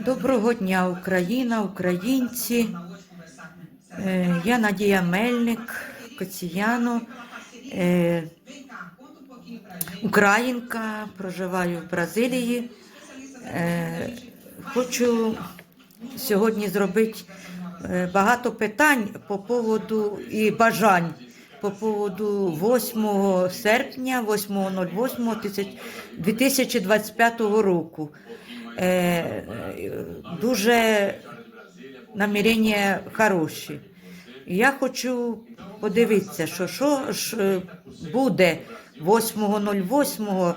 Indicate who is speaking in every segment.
Speaker 1: Доброго дня, Україна, українці. Е, Я Надія Мельник, Коціяно, е, українка, проживаю в Бразилії. Е, Хочу сьогодні зробити багато питань по поводу і бажань по поводу 8 серпня, 8.08.2025 року. Е, е, Дуже намірення хороші. Я хочу подивитися, що, що ж е, буде 8.08,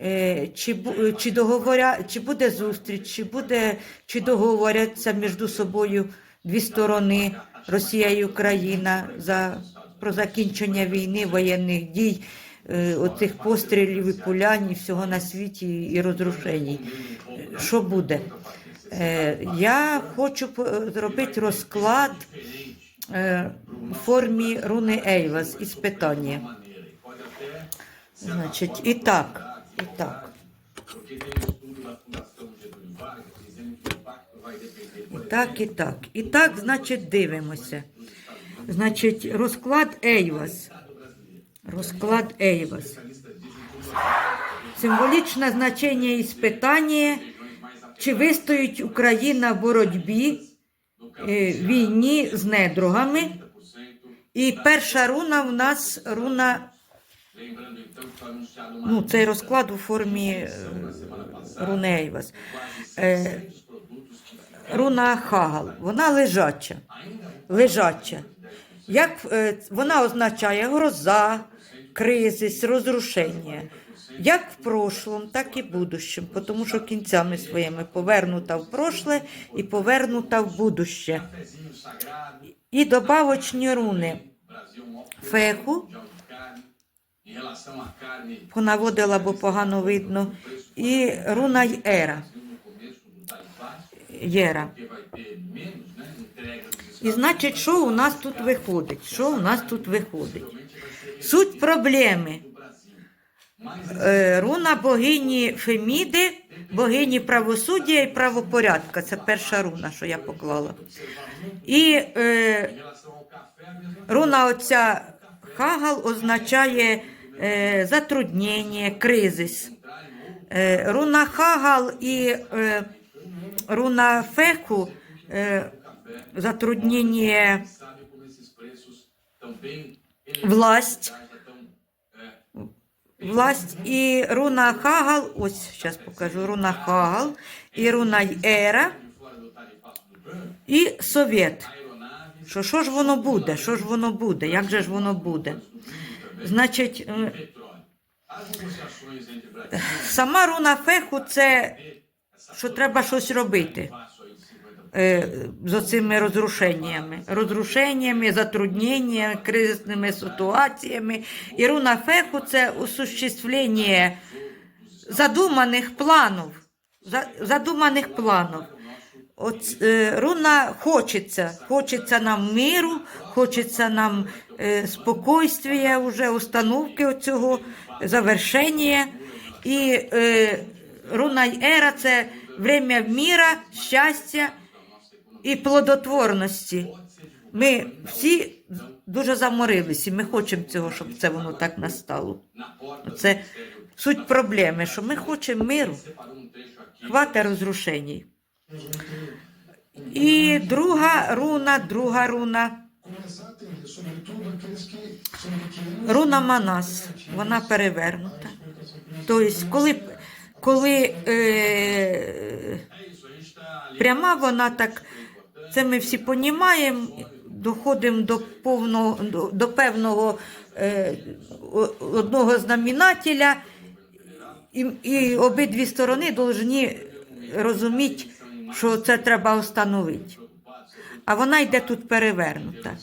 Speaker 1: е, чи, чи, договоря, чи буде зустріч, чи, буде, чи договоряться між собою дві сторони Росія і Україна за, про закінчення війни, воєнних дій, е, оцих пострілів і пулянь, і всього на світі і розрушень. Що буде? Е, Я хочу зробити розклад е, у формі руни Ейвас із питання. Значить, і так, і так. І так, і так. І так, значить, дивимося. Значить, розклад Ейвас. Розклад Ейвас. Символічне значення іспитання, чи вистоїть Україна в боротьбі, е, війні з недругами. І перша руна в нас руна, ну, цей розклад у формі е, руни Ейвас. Е, руна Хагал, вона лежача. лежача. Як е, вона означає гроза, кризис, розрушення. Як в прошлом, так і в будущем, тому що кінцями своїми повернута в прошле і повернута в будуще. І добавочні руни феху, понаводила, бо погано видно, і руна й ера. Єра. І значить, що у нас тут виходить? Що у нас тут виходить? Суть проблеми. Е, Руна богині Феміди, богині правосуддя і правопорядка. Це перша руна, що я поклала. І е, руна оця Хагал означає е, затруднення, кризис. Е, руна Хагал і е, руна Феху е, затруднення власть. Власть і руна Хагал, ось зараз покажу, руна Хагал, і руна Ера, і Совєт. Що, що ж воно буде? Що ж воно буде? Як же ж воно буде? Значить, е, сама руна Феху це що треба щось робити е, з оцими розрушеннями, розрушеннями, затрудненнями, кризисними ситуаціями. І руна Феху це осуществлення задуманих планів. Задуманих планів. От, е, руна хочеться, хочеться нам миру, хочеться нам е, спокойствия, уже установки оцього, завершення. І е, руна ера це время міра, щастя і плодотворності. Ми всі дуже заморилися, ми хочемо цього, щоб це воно так настало. Це суть проблеми, що ми хочемо миру, хвата розрушень. І друга руна, друга руна. Руна Манас, вона перевернута. Тобто, коли, коли е, пряма вона так, це ми всі понімаємо, доходимо до повного, до, певного е, одного знаменателя, і, і обидві сторони повинні розуміти, що це треба встановити. А вона йде тут перевернута.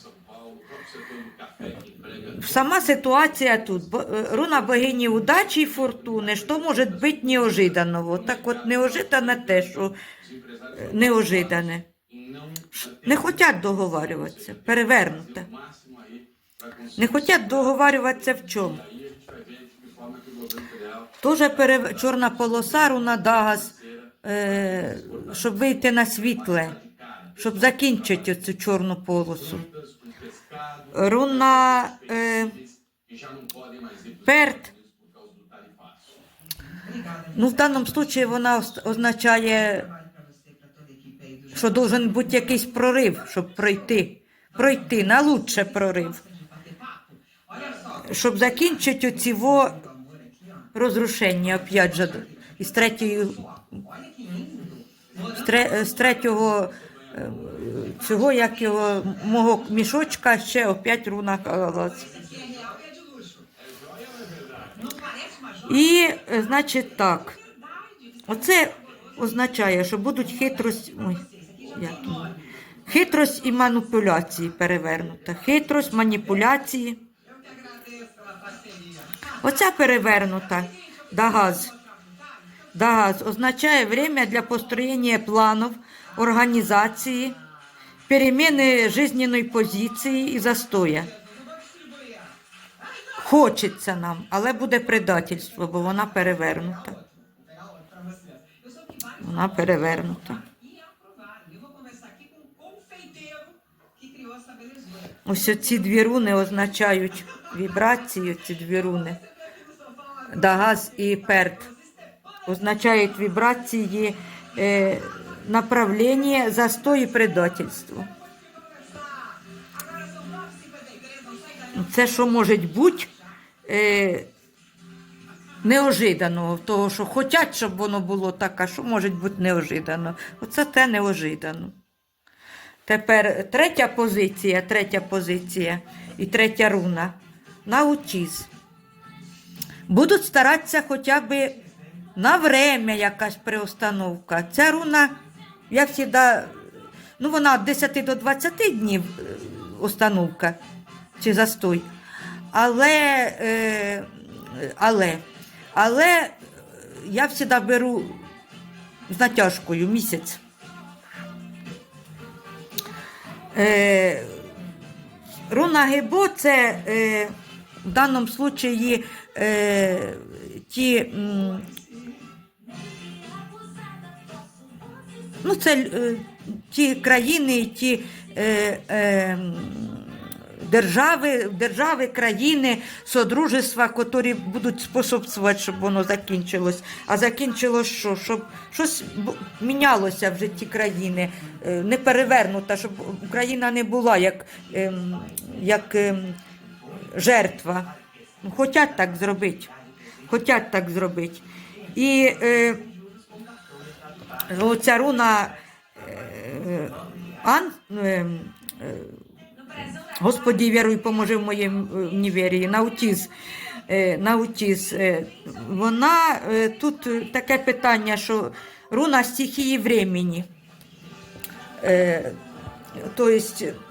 Speaker 1: Сама ситуація тут. Е, Руна богині удачі і фортуни, що може бути неожиданного. Так от неожидане те, що е, неожидане. Не хочуть договарюватися, перевернуте. Не хочуть договарюватися в чому? Теж пере... чорна полоса, руна Дагас, е... щоб вийти на світле, щоб закінчити цю чорну полосу. Руна е... Перт. Ну, в даному випадку вона означає, що должен бути якийсь прорив, щоб пройти. Пройти на лучше прорив. Щоб закінчити оці во розрушення, опять же, із третьої, з, третього е, цього, як його, мого мішочка, ще опять руна. І, е, значить, так. Оце означає, що будуть хитрость. Ой, як воно? Хитрость і маніпуляції перевернута. Хитрость, маніпуляції. Оця перевернута Дагаз. Дагаз означає время для построєння планів, організації, переміни жизненної позиції і застоя. Хочеться нам, але буде предательство, бо вона перевернута. Вона перевернута. Ось ці дві руни означають вібрації, ці дві руни. Дагаз і перт означають вібрації е, направлення, застой і предательство. Це що може бути е, неожиданого, того, що хочуть, щоб воно було так, а що може бути неожидано. Оце те неожидано. Тепер третя позиція, третя позиція і третя руна. Наутіз. Будуть старатися хоча б на время якась приостановка. Ця руна, я завжди, ну вона від 10 до 20 днів е, установка чи застой. Але, е, але, але е, я завжди беру з натяжкою місяць. Е, руна Гебо це е, в даному случаї е, ті. Ну, це е, ті країни, ті е, е, держави, держави, країни, содружества, які будуть способствувати, щоб воно закінчилось. А закінчилось що? Щоб щось мінялося в житті країни, е, не перевернута, щоб Україна не була як, ем, як ем, жертва. Ну, Хотять так зробити. Хотять так зробити. І е, оця руна е, Ан, е, е, Господі віруй, поможи в моїм е, наутіз. Е, наутіз. Е, Вона тут таке питання, що руна стихії времени. Тобто,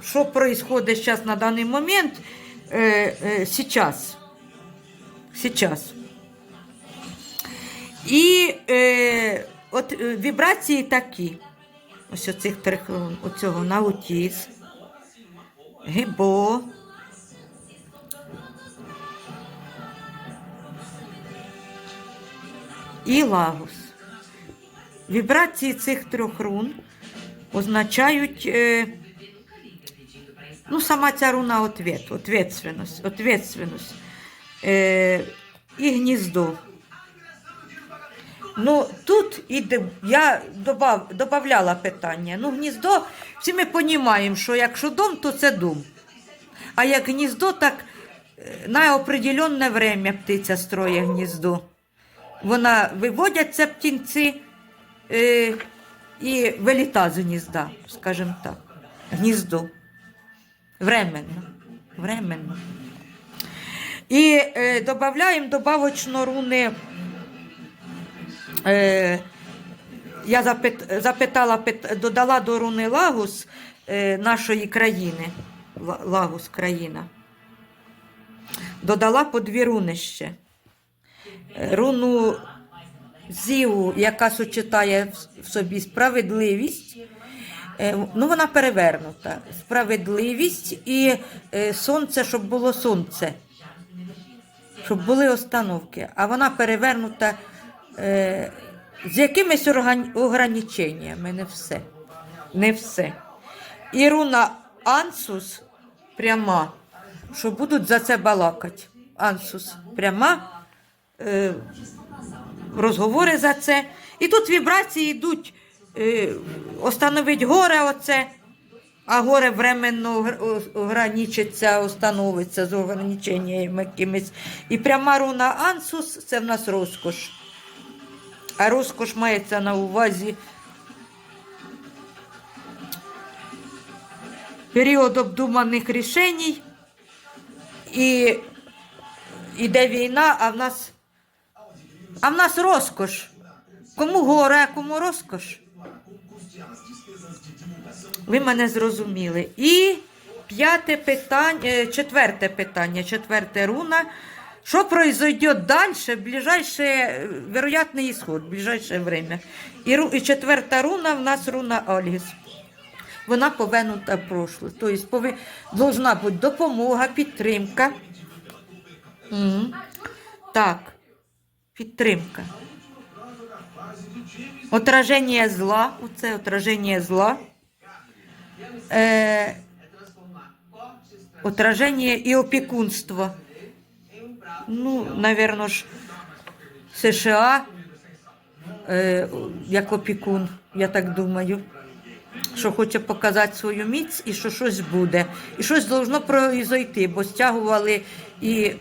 Speaker 1: що відбувається зараз на даний момент, е, сейчас. І е, от вібрації такі. Ось оцих рун. Оцього наутіз, гибо. І лагус. Вібрації цих трьох рун означають, е, ну, сама ця руна ответ, ответственность, ответственность. Е, і гніздо. Ну, тут іде, я добав, добавляла питання. Ну, гніздо, всі ми розуміємо, що якщо дом, то це дом. А як гніздо, так е, на определенне время птиця строє гніздо. Вона виводяться птінці е, і виліта з гнізда, скажімо так. Гніздо. Временно. Временно. І е, додаємо добавочно руни. Е, я запит, запитала, пит- додала до руни Лагус е, нашої країни. Ла- Лагус країна. Додала по дві руни ще. Е, Руну Зіву, яка сочетає в- в собі справедливість. Е, Ну, вона перевернута. Справедливість і е, сонце, щоб було сонце. щоб були остановки, а вона перевернута е, з якимись ограниченнями, не все. Не все. І руна Ансус пряма, що будуть за це балакати. Ансус пряма, е, розговори за це. І тут вібрації йдуть, е, остановить горе оце, а горе временно ограничиться, остановиться з ограниченнями якимись. І пряма руна Ансус це в нас розкош. А розкош мається на увазі період обдуманих рішень, і іде війна, а в нас, а в нас розкош. Кому горе, а кому розкош? Ви мене зрозуміли. І п'яте питання, е, четверте питання, четверте руна. Що произойде далі, в ближайшее, вероятний исход, в ближайшее время. І, ру- і четверта руна в нас руна Альгіс. Вона повернута в прошле. Тобто пови... должна бути допомога, підтримка. М. Так, підтримка. Отраження зла, оце отраження зла. Е, отраження і опікунство. Ну, навірно США е, як опікун, я так думаю, що хоче показати свою міць і що щось буде. І щось должно произойти, бо стягували і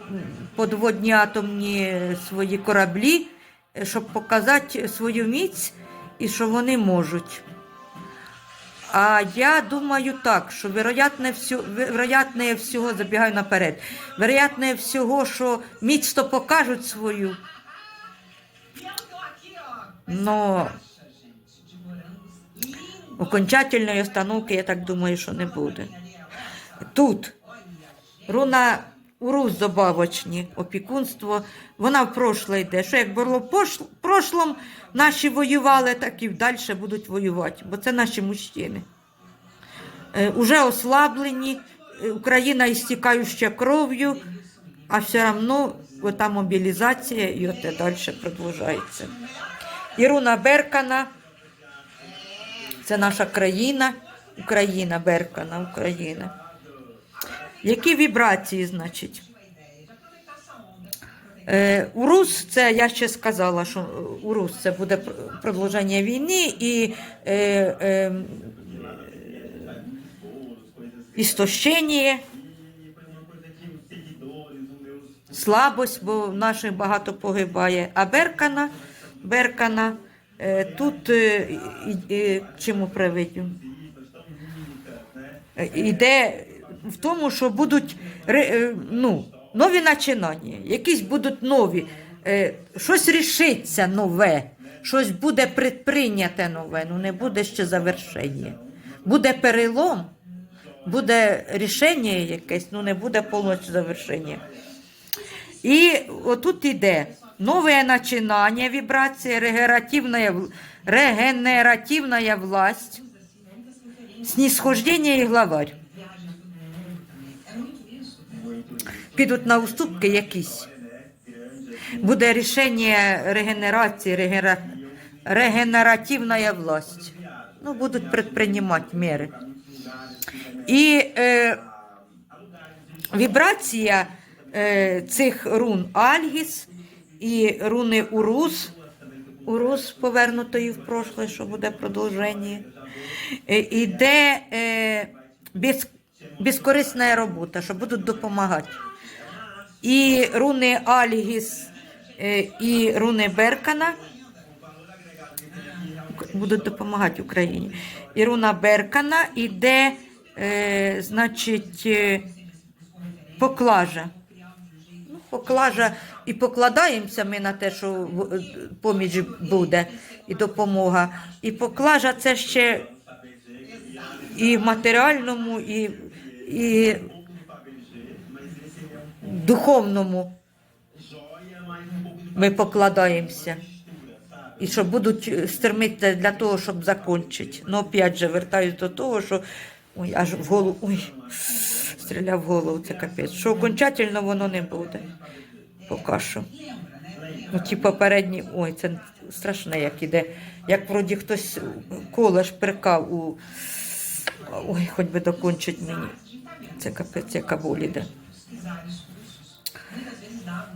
Speaker 1: подводні атомні свої кораблі, е, щоб показати свою міць і що вони можуть. А я думаю так, що вероятне всього, вероятне всього, забігаю наперед, вероятне всього, що міцно покажуть свою, но окончательної установки, я так думаю, що не буде. Тут руна урус добавочні, опікунство, вона в прошле йде. Що як було в прошлом, наші воювали, так і далі будуть воювати, бо це наші мужчини. Е, уже ослаблені, е, Україна істікаюча кров'ю, а все одно ота мобілізація і оте далі продовжується. Іруна Беркана, це наша країна, Україна, Беркана, Україна. Які вібрації, значить? Е, Урус, це я ще сказала, що е, Урус це буде пр- продовження війни і е, е, істощення, слабость, бо наших багато погибає. А Беркана, Беркана е, тут е, і- чому привидю? Е, Іде в тому, що будуть е, ну, нові начинання, якісь будуть нові, е, щось рішиться нове, щось буде предприйняте нове, ну не буде ще завершення. Буде перелом, буде рішення якесь, ну не буде повністю завершення. І отут іде нове начинання, вібрація, регенеративна, регенеративна власть, снисхождення і главарь. Підуть на уступки якісь. Буде рішення регенерації, регера... регенеративна власть. Ну, будуть предпринимати міри. І е, вібрація е, цих рун Альгіс і руни Урус. Урус повернутої в прошле, що буде продовження. Е, Іде е, без, безкорисна робота, що будуть допомагати. І руни Альгіс е, і руни Беркана будуть допомагати Україні. І руна Беркана іде, е, значить, е, поклажа. Ну, поклажа і покладаємося ми на те, що поміч буде і допомога. І поклажа це ще і в матеріальному, і, і духовному ми покладаємося. І що будуть стремитися для того, щоб закінчити. Ну, опять же, вертаюсь до того, що ой, аж в голову, ой, стріляв в голову, це капець, що окончательно воно не буде. Поки що. Ну, ті попередні, ой, це страшне, як іде. Як вроді хтось колеш прикав у. Ой, хоч би докончить мені. Це капець, яка боль іде.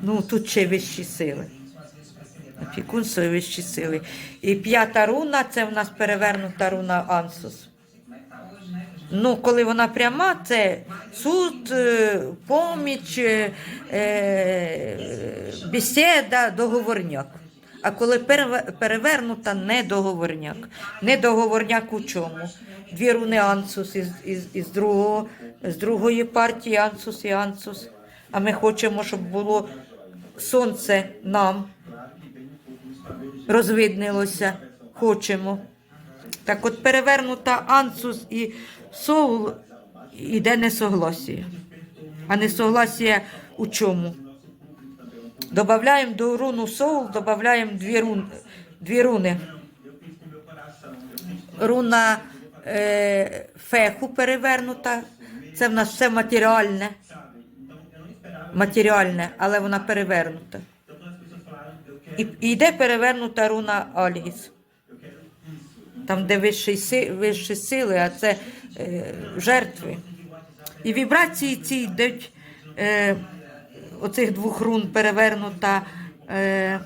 Speaker 1: Ну, тут ще вищі сили. Опікунство і вищі сили. І п'ята руна це в нас перевернута руна Ансус. Ну, коли вона пряма, це суд, е, поміч, е, е, бесіда, договорняк. А коли переве- перевернута, не договорняк. Не договорняк у чому? Дві руни Ансус із, із, із, другого, з другої партії Ансус і Ансус. А ми хочемо, щоб було сонце нам розвиднилося. Хочемо. Так от перевернута Ансус і Соул іде несогласія. А несогласія у чому? Добавляємо до руну Соул, додаємо дві, рун, дві руни. Руна е, феху перевернута. Це в нас все матеріальне. Матеріальне, але вона перевернута. І, і йде перевернута руна Альгіс. Там, де вищі, си- вищі сили, а це е, жертви. І вібрації ці йдуть е, оцих двох рун перевернута е,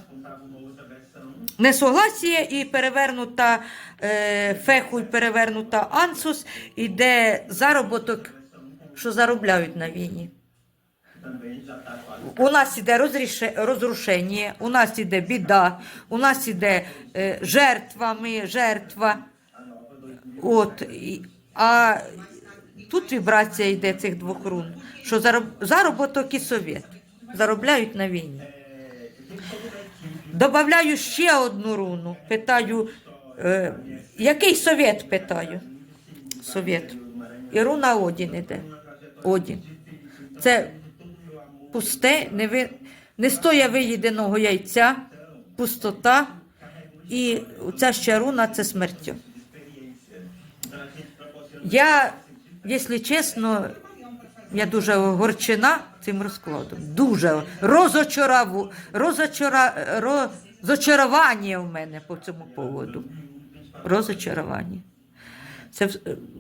Speaker 1: несогласія і перевернута е, феху і перевернута ансус, іде заробіток, що заробляють на війні. У нас іде розрушення, у нас іде біда, у нас іде е, жертва, жертва. От, і- а тут вібрація йде цих двох рун, що зароб, заробіток і совєт заробляють на війні. Добавляю ще одну руну. Питаю, е, який совєт питаю? Совєт. І руна Одін іде. Одін. Це пусте, не, ви, не стоя виїденого яйця, пустота. І ця ще руна це смертю. Я, якщо чесно, я дуже огорчена цим розкладом. Дуже розочарову, розочара, розочарування в мене по цьому поводу. Розочарування. Це,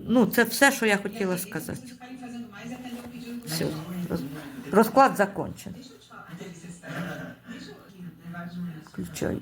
Speaker 1: ну, це все, що я хотіла сказати. Все. Роз- Розклад закончен. Включаюсь.